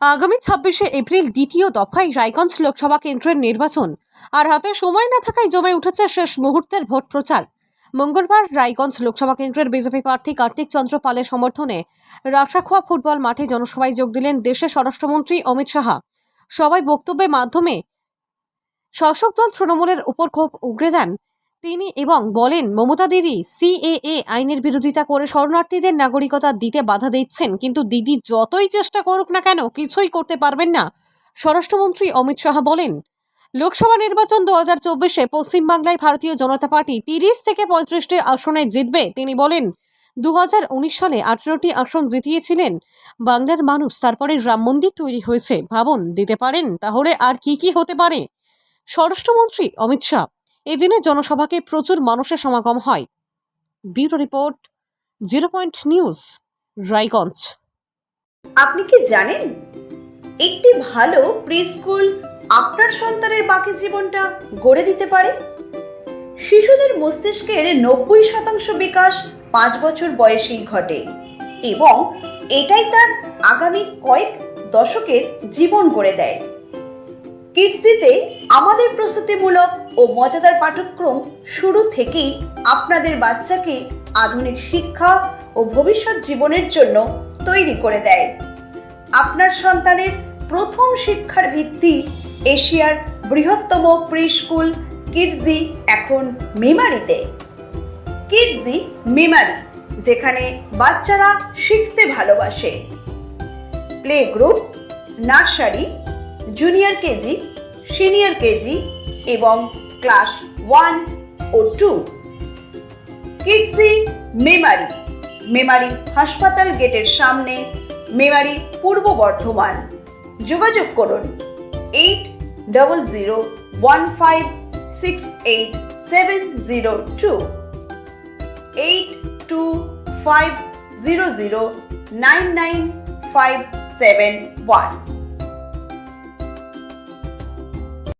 আগামী ছাব্বিশে এপ্রিল দ্বিতীয় দফায় রায়গঞ্জ লোকসভা কেন্দ্রের নির্বাচন। আর হাতে সময় না থাকায় জমে উঠেছে শেষ মুহূর্তের ভোট প্রচার। মঙ্গলবার রায়গঞ্জ লোকসভা কেন্দ্রের বিজেপি প্রার্থী কার্তিক চন্দ্র পালের সমর্থনে রাশাখোয়া ফুটবল মাঠে জনসভায় যোগ দিলেন দেশের স্বরাষ্ট্রমন্ত্রী অমিত শাহ। সবাই বক্তব্যের মাধ্যমে শাসক দল তৃণমূলের উপর ক্ষোভ উগরে দেন তিনি এবং বলেন, মমতা দিদি সিএএ আইনের বিরোধিতা করে শরণার্থীদের নাগরিকতা দিতে বাধা দিচ্ছেন, কিন্তু দিদি যতই চেষ্টা করুক না কেন কিছুই করতে পারবেন না। স্বরাষ্ট্রমন্ত্রী অমিত শাহ বলেন, লোকসভা নির্বাচন দু হাজার চব্বিশে পশ্চিমবাংলায় ভারতীয় জনতা পার্টি তিরিশ থেকে পঁয়ত্রিশটি আসনে জিতবে। তিনি বলেন, দু হাজার উনিশ সালে আঠেরোটি আসন জিতিয়েছিলেন। বাংলার মানুষ তারপরে রাম মন্দির তৈরি হয়েছে। ভাবন, দিতে পারেন, তাহলে আর কি কি হতে পারে? স্বরাষ্ট্রমন্ত্রী অমিত শাহ এদিনে জনসভাকে প্রচুর মানুষের সমাগম হয়। Bureau report, zero point news, Raiganj. আপনি কি জানেন? একটি ভালো প্রি স্কুল আপনার সন্তানের বাকি জীবনটা গড়ে দিতে পারে? শিশুদের মস্তিষ্কের নব্বই শতাংশ বিকাশ পাঁচ বছর বয়সেই ঘটে এবং এটাই তার আগামী কয়েক দশকের জীবন গড়ে দেয়। কিডসিতে আমাদের প্রস্তুতিমূলক ও মজাদার পাঠ্যক্রম শুরু থেকেই আপনাদের বাচ্চাকে আধুনিক শিক্ষা ও ভবিষ্যৎ জীবনের জন্য তৈরি করে দেয়। আপনার সন্তানের প্রথম শিক্ষার ভিত্তি এশিয়ার বৃহত্তম প্রি স্কুল কিডজি এখন মেমারিতে। কিডজি মেমারি, যেখানে বাচ্চারা শিখতে ভালোবাসে। Play group, nursery, junior KG senior KG এবং ক্লাস ওয়ান ও টু। কিডসি মেমারি। মেমারি হাসপাতাল গেটের সামনে, মেমারি পূর্ব বর্ধমান। যোগাযোগ করুন eight double zero one five six eight seven zero two. Eight two five zero zero nine nine five seven one.